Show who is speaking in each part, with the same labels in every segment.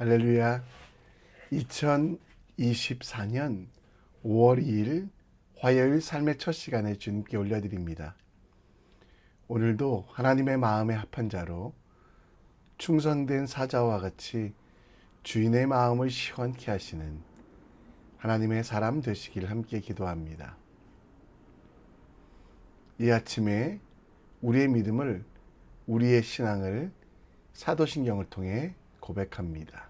Speaker 1: 할렐루야. 2024년 5월 2일 화요일 삶의 첫 시간에 주님께 올려드립니다. 오늘도 하나님의 마음에 합한 자로 충성된 사자와 같이 주인의 마음을 시원케 하시는 하나님의 사람 되시길 함께 기도합니다. 이 아침에 우리의 믿음을, 우리의 신앙을 사도신경을 통해 고백합니다.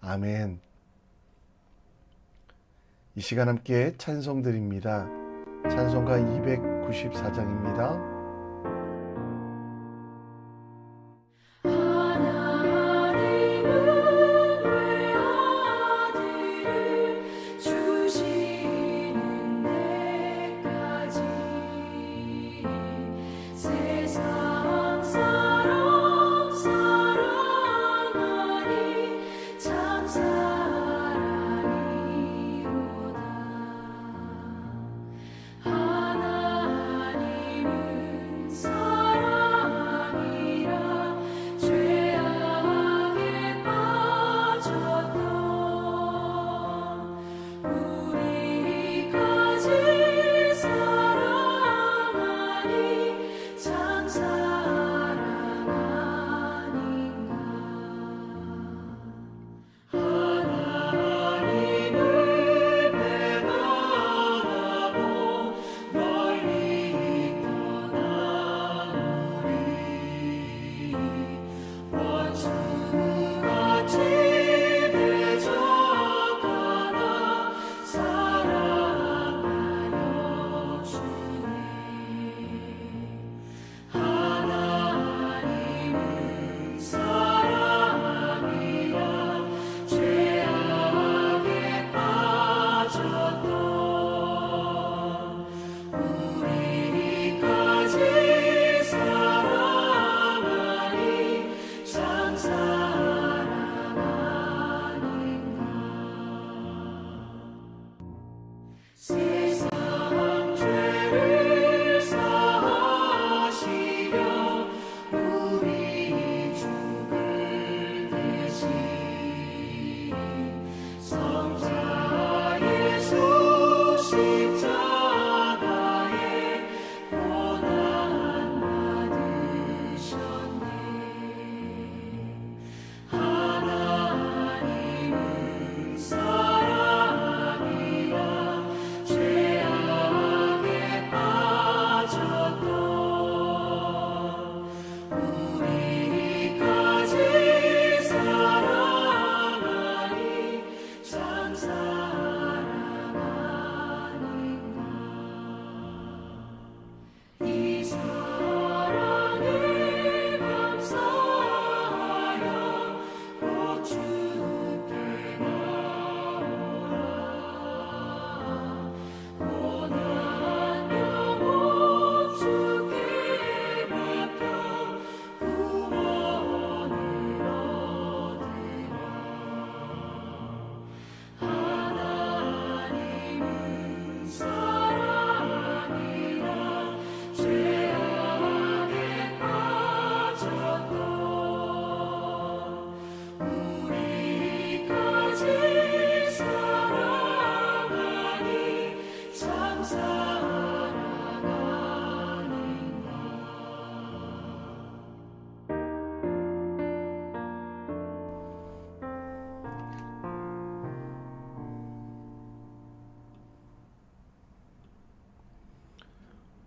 Speaker 1: 아멘. 이 시간 함께 찬송 드립니다. 찬송가 294장입니다.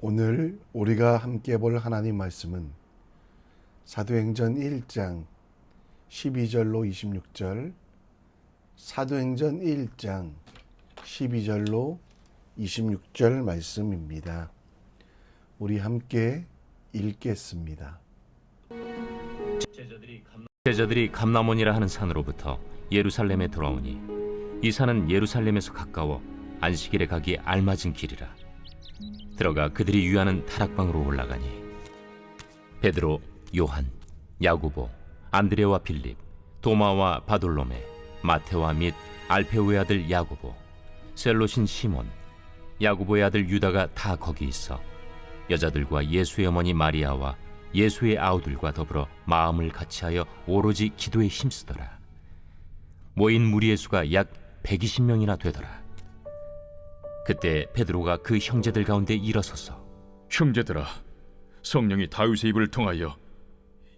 Speaker 1: 오늘 우리가 함께 볼 하나님 말씀은 사도행전 1장 12절로 26절, 사도행전 1장 12절로 26절 말씀입니다. 우리 함께 읽겠습니다.
Speaker 2: 제자들이 감나몬이라 하는 산으로부터 예루살렘에 돌아오니 이 산은 예루살렘에서 가까워 안식일에 가기 알맞은 길이라 들어가 그들이 유하는 다락방으로 올라가니 베드로, 요한, 야고보, 안드레와 빌립, 도마와 바돌로메, 마테와 및 알페오의 아들 야고보, 셀로신 시몬, 야고보의 아들 유다가 다 거기 있어 여자들과 예수의 어머니 마리아와 예수의 아우들과 더불어 마음을 같이하여 오로지 기도에 힘쓰더라. 모인 무리의 수가 약 120명이나 되더라. 그때 베드로가 그 형제들 가운데 일어서서
Speaker 3: 형제들아, 성령이 다윗의 입을 통하여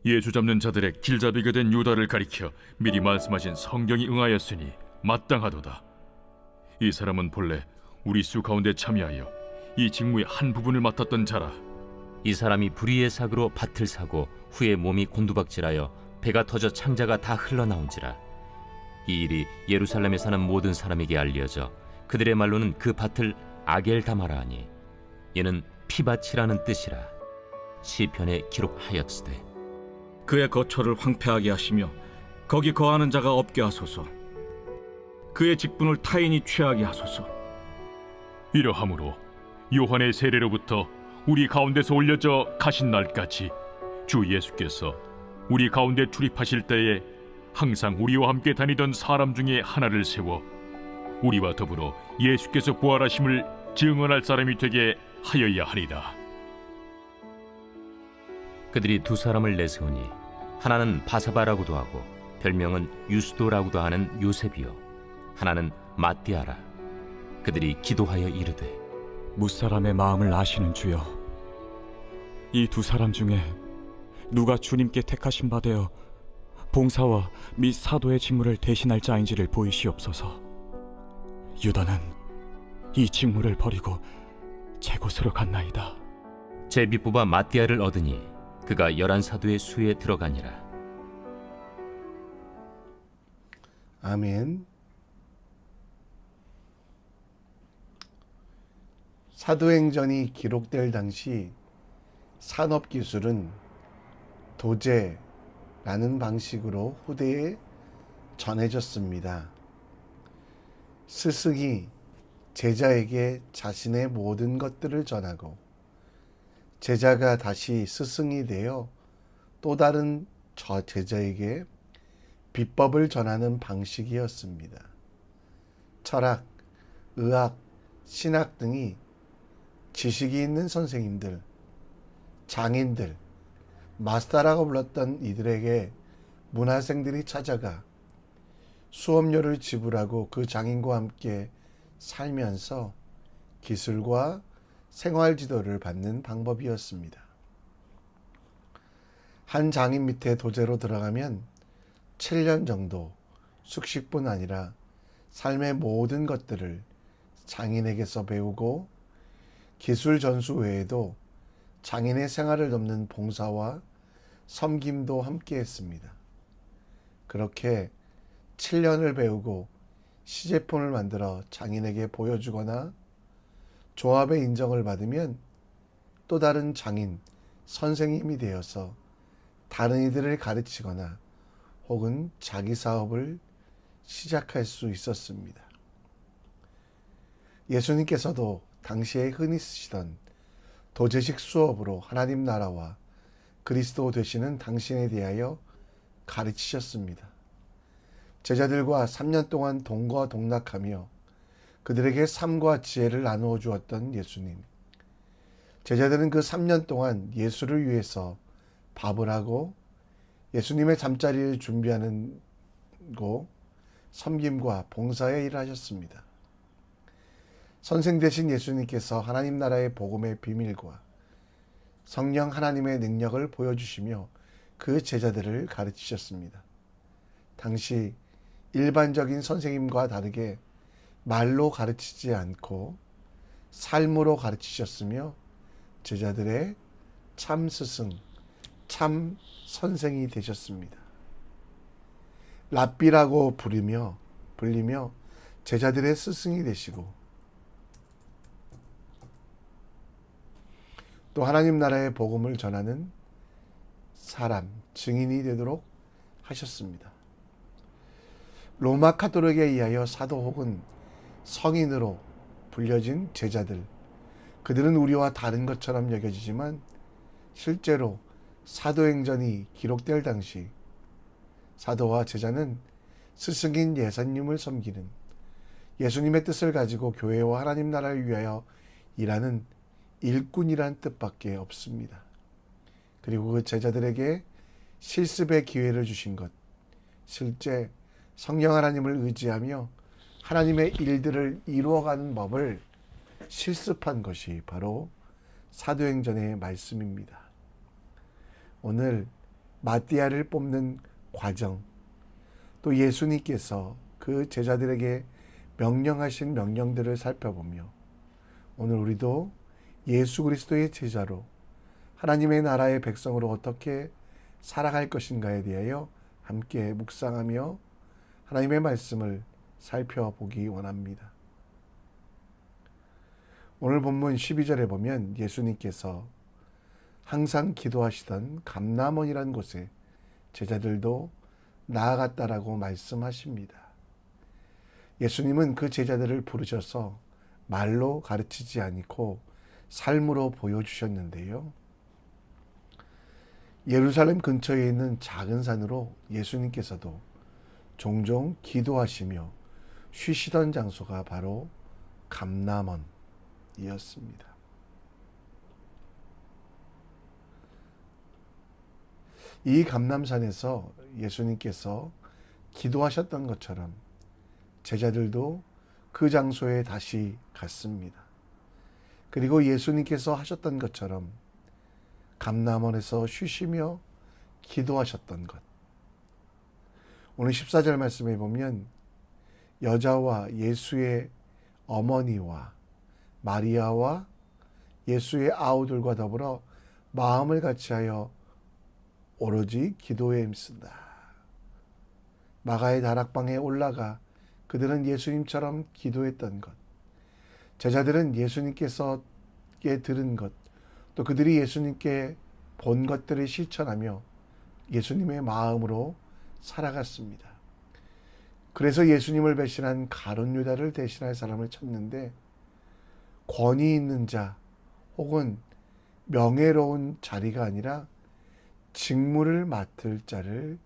Speaker 3: 예수 잡는 자들의 길잡이가 된 유다를 가리켜 미리 말씀하신 성경이 응하였으니 마땅하도다. 이 사람은 본래 우리 수 가운데 참여하여 이 직무의 한 부분을 맡았던 자라.
Speaker 2: 이 사람이 불의의 사고로 밭을 사고 후에 몸이 곤두박질하여 배가 터져 창자가 다 흘러나온지라 이 일이 예루살렘에 사는 모든 사람에게 알려져 그들의 말로는 그 밭을 아겔다마라 하니 이는 피밭이라는 뜻이라 시편에 기록하였으되
Speaker 4: 그의 거처를 황폐하게 하시며 거기 거하는 자가 없게 하소서. 그의 직분을 타인이 취하게 하소서.
Speaker 3: 이러함으로 요한의 세례로부터 우리 가운데서 올려져 가신 날까지 주 예수께서 우리 가운데 출입하실 때에 항상 우리와 함께 다니던 사람 중에 하나를 세워 우리와 더불어 예수께서 부활하심을 증언할 사람이 되게 하여야 하리라.
Speaker 2: 그들이 두 사람을 내세우니 하나는 바사바라고도 하고 별명은 유스도라고도 하는 요셉이요. 하나는 마띠아라. 그들이 기도하여 이르되
Speaker 5: 무사람의 마음을 아시는 주여 이 두 사람 중에 누가 주님께 택하신 바 되어 봉사와 및 사도의 직무를 대신할 자인지를 보이시옵소서 유다는 이 직무를 버리고 제 곳으로 갔나이다
Speaker 2: 제비 뽑아 마띠아를 얻으니 그가 열한 사도의 수에 들어가니라
Speaker 1: 아멘. 사도행전이 기록될 당시 산업 기술은 도제라는 방식으로 후대에 전해졌습니다. 스승이 제자에게 자신의 모든 것들을 전하고 제자가 다시 스승이 되어 또 다른 저 제자에게 비법을 전하는 방식이었습니다. 철학, 의학, 신학 등이 지식이 있는 선생님들, 장인들, 마스터라고 불렀던 이들에게 문화생들이 찾아가 수업료를 지불하고 그 장인과 함께 살면서 기술과 생활 지도를 받는 방법이었습니다. 한 장인 밑에 도제로 들어가면 7년 정도 숙식뿐 아니라 삶의 모든 것들을 장인에게서 배우고 기술 전수 외에도 장인의 생활을 돕는 봉사와 섬김도 함께 했습니다. 그렇게 7년을 배우고 시제품을 만들어 장인에게 보여주거나 조합의 인정을 받으면 또 다른 장인, 선생님이 되어서 다른 이들을 가르치거나 혹은 자기 사업을 시작할 수 있었습니다. 예수님께서도 당시에 흔히 쓰시던 도제식 수업으로 하나님 나라와 그리스도 되시는 당신에 대하여 가르치셨습니다. 제자들과 3년 동안 동거 동락하며 그들에게 삶과 지혜를 나누어 주었던 예수님. 제자들은 그 3년 동안 예수를 위해서 밥을 하고 예수님의 잠자리를 준비하는 고 섬김과 봉사에 일하셨습니다. 선생 되신 예수님께서 하나님 나라의 복음의 비밀과 성령 하나님의 능력을 보여주시며 그 제자들을 가르치셨습니다. 당시 일반적인 선생님과 다르게 말로 가르치지 않고 삶으로 가르치셨으며 제자들의 참 스승, 참 선생이 되셨습니다. 랍비라고 부르며 불리며 제자들의 스승이 되시고 또 하나님 나라의 복음을 전하는 사람, 증인이 되도록 하셨습니다. 로마 카톨릭에 의하여 사도 혹은 성인으로 불려진 제자들, 그들은 우리와 다른 것처럼 여겨지지만 실제로 사도행전이 기록될 당시 사도와 제자는 스승인 예수님을 섬기는 예수님의 뜻을 가지고 교회와 하나님 나라를 위하여 일하는 일꾼이란 뜻밖에 없습니다. 그리고 그 제자들에게 실습의 기회를 주신 것, 실제 성령 하나님을 의지하며 하나님의 일들을 이루어가는 법을 실습한 것이 바로 사도행전의 말씀입니다. 오늘 마띠아를 뽑는 과정, 또 예수님께서 그 제자들에게 명령하신 명령들을 살펴보며 오늘 우리도 예수 그리스도의 제자로 하나님의 나라의 백성으로 어떻게 살아갈 것인가에 대하여 함께 묵상하며 하나님의 말씀을 살펴보기 원합니다. 오늘 본문 12절에 보면 예수님께서 항상 기도하시던 감남원이라는 곳에 제자들도 나아갔다라고 말씀하십니다. 예수님은 그 제자들을 부르셔서 말로 가르치지 않고 삶으로 보여주셨는데요. 예루살렘 근처에 있는 작은 산으로 예수님께서도 종종 기도하시며 쉬시던 장소가 바로 감남원이었습니다. 이 감남산에서 예수님께서 기도하셨던 것처럼 제자들도 그 장소에 다시 갔습니다. 그리고 예수님께서 하셨던 것처럼 감남원에서 쉬시며 기도하셨던 것. 오늘 14절 말씀에 보면 여자와 예수의 어머니와 마리아와 예수의 아우들과 더불어 마음을 같이하여 오로지 기도에 힘쓴다. 마가의 다락방에 올라가 그들은 예수님처럼 기도했던 것. 제자들은 예수님께서께 들은 것, 또 그들이 예수님께 본 것들을 실천하며 예수님의 마음으로 살아갔습니다. 그래서 예수님을 배신한 가론 유다를 대신할 사람을 찾는데 권위 있는 자 혹은 명예로운 자리가 아니라 직무를 맡을 자를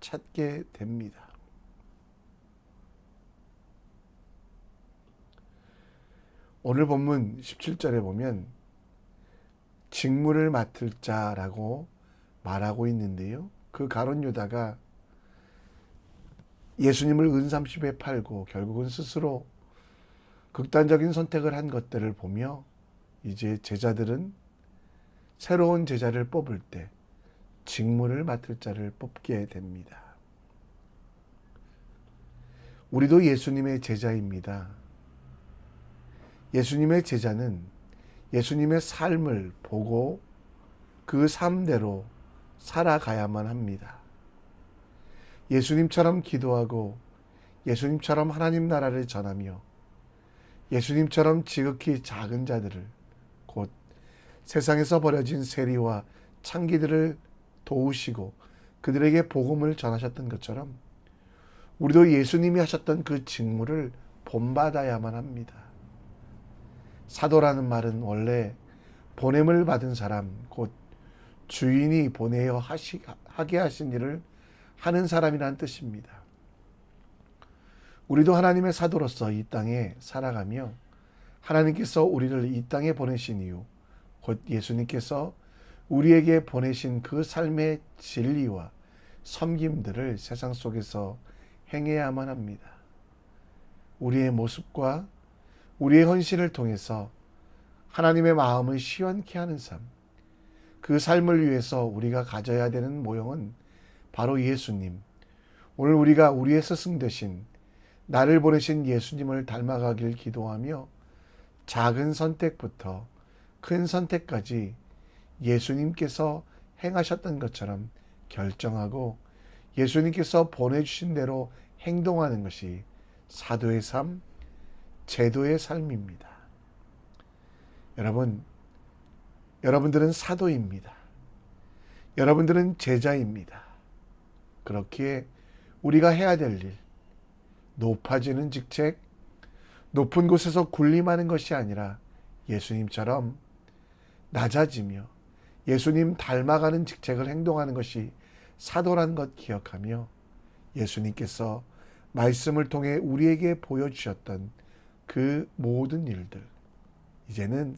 Speaker 1: 찾게 됩니다. 오늘 본문 17절에 보면 직무를 맡을 자라고 말하고 있는데요. 그 가론 유다가 예수님을 은삼십에 팔고 결국은 스스로 극단적인 선택을 한 것들을 보며 이제 제자들은 새로운 제자를 뽑을 때 직무를 맡을 자를 뽑게 됩니다. 우리도 예수님의 제자입니다. 예수님의 제자는 예수님의 삶을 보고 그 삶대로 살아가야만 합니다. 예수님처럼 기도하고 예수님처럼 하나님 나라를 전하며 예수님처럼 지극히 작은 자들을 곧 세상에서 버려진 세리와 창기들을 도우시고 그들에게 복음을 전하셨던 것처럼 우리도 예수님이 하셨던 그 직무를 본받아야만 합니다. 사도라는 말은 원래 보냄을 받은 사람, 곧 주인이 보내어 하시, 하게 하신 일을 하는 사람이라는 뜻입니다. 우리도 하나님의 사도로서 이 땅에 살아가며 하나님께서 우리를 이 땅에 보내신 이유, 곧 예수님께서 우리에게 보내신 그 삶의 진리와 섬김들을 세상 속에서 행해야만 합니다. 우리의 모습과 우리의 헌신을 통해서 하나님의 마음을 시원케 하는 삶, 그 삶을 위해서 우리가 가져야 되는 모형은 바로 예수님. 오늘 우리가 우리의 스승 되신 나를 보내신 예수님을 닮아가길 기도하며 작은 선택부터 큰 선택까지 예수님께서 행하셨던 것처럼 결정하고 예수님께서 보내주신 대로 행동하는 것이 사도의 삶, 제도의 삶입니다. 여러분, 여러분들은 사도입니다. 여러분들은 제자입니다. 그렇기에 우리가 해야 될 일, 높아지는 직책, 높은 곳에서 군림하는 것이 아니라 예수님처럼 낮아지며 예수님 닮아가는 직책을 행동하는 것이 사도란 것 기억하며 예수님께서 말씀을 통해 우리에게 보여주셨던 그 모든 일들, 이제는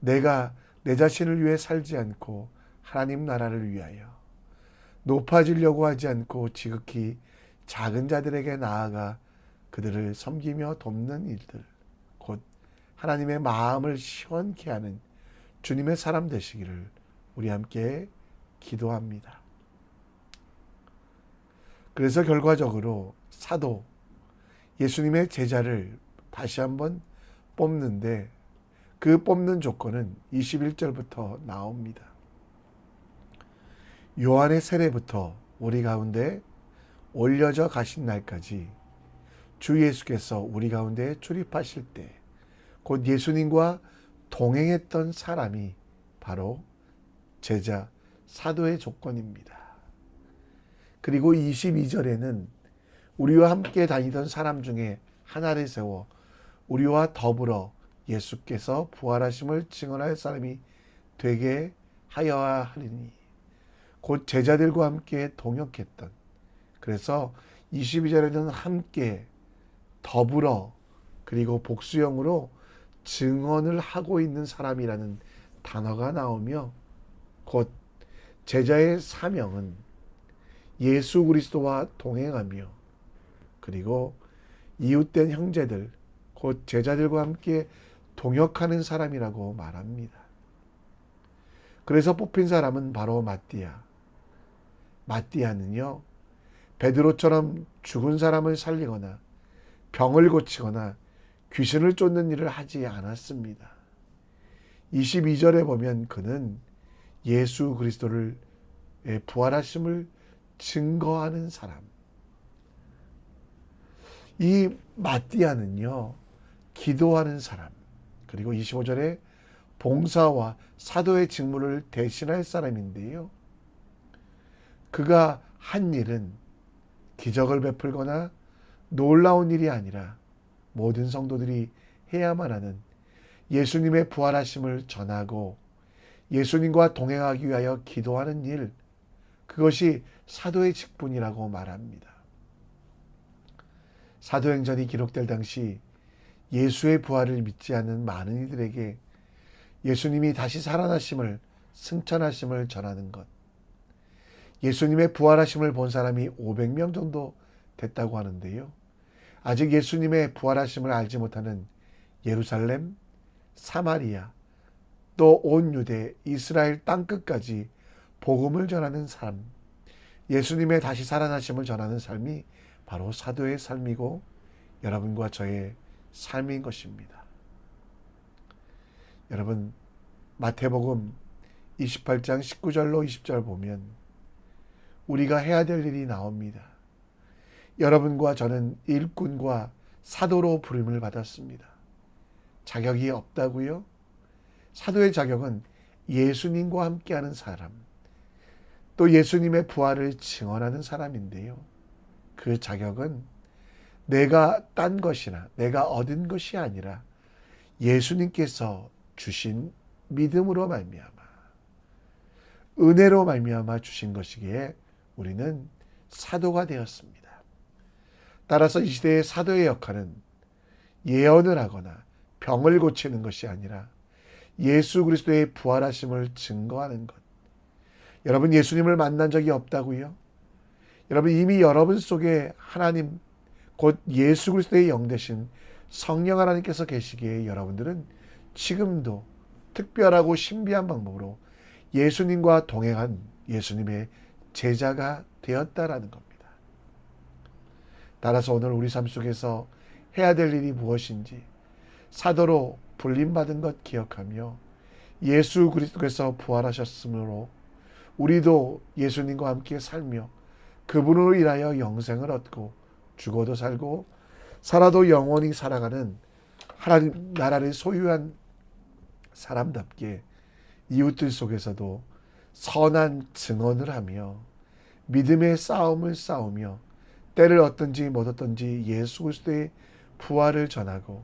Speaker 1: 내가 내 자신을 위해 살지 않고 하나님 나라를 위하여 높아지려고 하지 않고 지극히 작은 자들에게 나아가 그들을 섬기며 돕는 일들, 곧 하나님의 마음을 시원케 하는 주님의 사람 되시기를 우리 함께 기도합니다. 그래서 결과적으로 사도, 예수님의 제자를 다시 한번 뽑는데 그 뽑는 조건은 21절부터 나옵니다. 요한의 세례부터 우리 가운데 올려져 가신 날까지 주 예수께서 우리 가운데 출입하실 때 곧 예수님과 동행했던 사람이 바로 제자 사도의 조건입니다. 그리고 22절에는 우리와 함께 다니던 사람 중에 하나를 세워 우리와 더불어 예수께서 부활하심을 증언할 사람이 되게 하여야 하리니 곧 제자들과 함께 동역했던 그래서 22절에는 함께 더불어 그리고 복수형으로 증언을 하고 있는 사람이라는 단어가 나오며 곧 제자의 사명은 예수 그리스도와 동행하며 그리고 이웃된 형제들 곧 제자들과 함께 동역하는 사람이라고 말합니다. 그래서 뽑힌 사람은 바로 마띠아. 마띠아는요, 베드로처럼 죽은 사람을 살리거나 병을 고치거나 귀신을 쫓는 일을 하지 않았습니다. 22절에 보면 그는 예수 그리스도를 부활하심을 증거하는 사람. 이 마띠아는요, 기도하는 사람. 그리고 25절에 봉사와 사도의 직무를 대신할 사람인데요. 그가 한 일은 기적을 베풀거나 놀라운 일이 아니라 모든 성도들이 해야만 하는 예수님의 부활하심을 전하고 예수님과 동행하기 위하여 기도하는 일, 그것이 사도의 직분이라고 말합니다. 사도행전이 기록될 당시 예수의 부활을 믿지 않는 많은 이들에게 예수님이 다시 살아나심을 승천하심을 전하는 것. 예수님의 부활하심을 본 사람이 500명 정도 됐다고 하는데요. 아직 예수님의 부활하심을 알지 못하는 예루살렘, 사마리아, 또 온 유대, 이스라엘 땅끝까지 복음을 전하는 삶, 예수님의 다시 살아나심을 전하는 삶이 바로 사도의 삶이고 여러분과 저의 삶인 것입니다. 여러분, 마태복음 28장 19절로 20절 보면 우리가 해야 될 일이 나옵니다. 여러분과 저는 일꾼과 사도로 부름을 받았습니다. 자격이 없다고요? 사도의 자격은 예수님과 함께하는 사람, 또 예수님의 부활을 증언하는 사람인데요. 그 자격은 내가 딴 것이나 내가 얻은 것이 아니라 예수님께서 주신 믿음으로 말미암아 은혜로 말미암아 주신 것이기에 우리는 사도가 되었습니다. 따라서 이 시대의 사도의 역할은 예언을 하거나 병을 고치는 것이 아니라 예수 그리스도의 부활하심을 증거하는 것. 여러분 예수님을 만난 적이 없다고요? 여러분 이미 여러분 속에 하나님 곧 예수 그리스도의 영 되신 성령 하나님께서 계시기에 여러분들은 지금도 특별하고 신비한 방법으로 예수님과 동행한 예수님의 제자가 되었다라는 겁니다. 따라서 오늘 우리 삶 속에서 해야 될 일이 무엇인지 사도로 불림받은 것 기억하며 예수 그리스도께서 부활하셨으므로 우리도 예수님과 함께 살며 그분으로 인하여 영생을 얻고 죽어도 살고 살아도 영원히 살아가는 하나님 나라를 소유한 사람답게 이웃들 속에서도 선한 증언을 하며 믿음의 싸움을 싸우며 때를 얻든지 못 얻든지 예수 그리스도의 부활을 전하고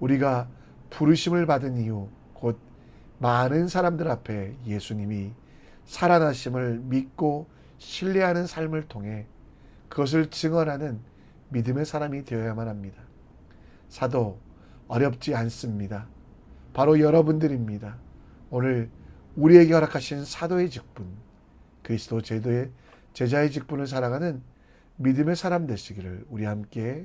Speaker 1: 우리가 부르심을 받은 이유 곧 많은 사람들 앞에 예수님이 살아나심을 믿고 신뢰하는 삶을 통해 그것을 증언하는 믿음의 사람이 되어야만 합니다. 사도 어렵지 않습니다. 바로 여러분들입니다. 오늘 우리에게 허락하신 사도의 직분, 그리스도 제도의 제자의 직분을 살아가는 믿음의 사람 되시기를 우리 함께